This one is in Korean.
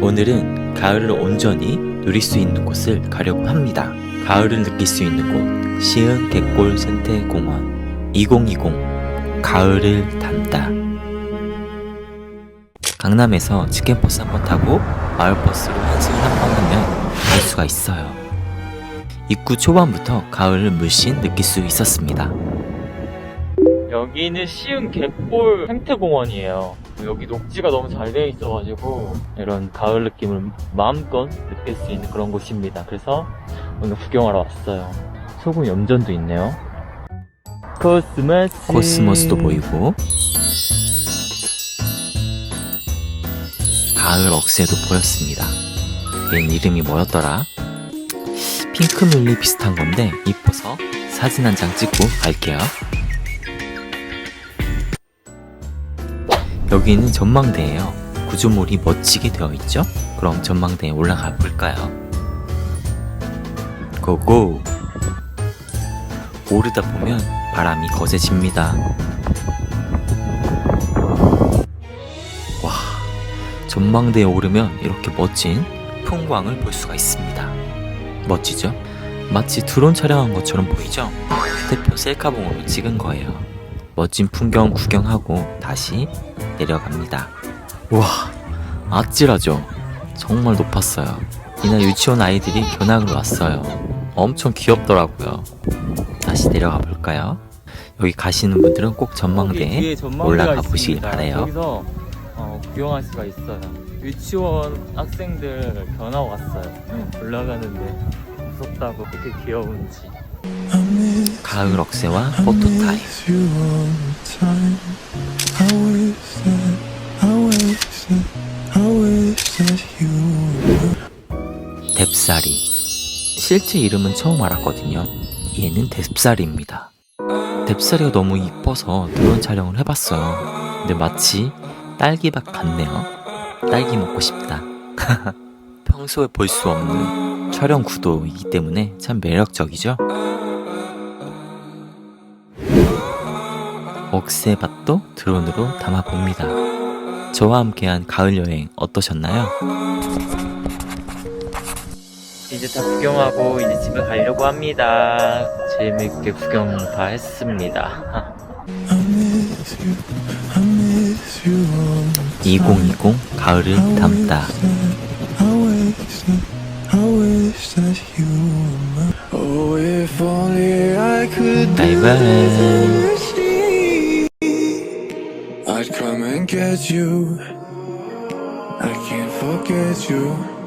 오늘은 가을을 온전히 누릴 수 있는 곳을 가려고 합니다. 가을을 느낄 수 있는 곳 시흥 갯골 생태공원 2020 가을을 담다 강남에서 치킨버스 한 번 타고 마을버스로 한 시간 한번 하면 갈 수가 있어요. 입구 초반부터 가을을 물씬 느낄 수 있었습니다. 여기는 시흥 갯골 생태공원이에요. 여기 녹지가 너무 잘 되어 있어가지고 이런 가을 느낌을 마음껏 느낄 수 있는 그런 곳입니다. 그래서 오늘 구경하러 왔어요. 소금 염전도 있네요. 코스모스 코스모스도 보이고 가을 억새도 보였습니다. 얘는 이름이 뭐였더라? 핑크뮬리 비슷한 건데 이뻐서 사진 한 장 찍고 갈게요. 여기는 전망대예요. 구조물이 멋지게 되어 있죠? 그럼 전망대에 올라가 볼까요? 고고! 오르다 보면 바람이 거세집니다. 와, 전망대에 오르면 이렇게 멋진 풍광을 볼 수가 있습니다. 멋지죠? 마치 드론 촬영한 것처럼 보이죠? 휴대폰 셀카봉으로 찍은 거예요. 멋진 풍경 구경하고 다시 내려갑니다. 와, 아찔하죠? 정말 높았어요. 이날 유치원 아이들이 견학을 왔어요. 엄청 귀엽더라고요. 다시 내려가 볼까요? 여기 가시는 분들은 꼭 전망대에 올라가 보시길 바래요. 여기서 어, 구경할 수가 있어요. 유치원 학생들 견학 왔어요. 올라가는데 무섭다고 그렇게 귀여운지. 가을 억새와 포토타임. 뎁사리. 실제 이름은 처음 알았거든요. 얘는 뎁사리입니다. 뎁사리가 너무 이뻐서 드론 촬영을 해봤어요. 근데 마치 딸기밭 같네요. 딸기 먹고 싶다. 평소에 볼 수 없는 촬영 구도이기 때문에 참 매력적이죠? 억새밭도 드론으로 담아봅니다. 저와 함께한 가을 여행 어떠셨나요? 이제 다 구경하고 이제 집에 가려고 합니다. 재밌게 구경 다 했습니다. 2020 가을을 담다. Oh, if only I could 바이바이. I'd come and get you. I can't forget you.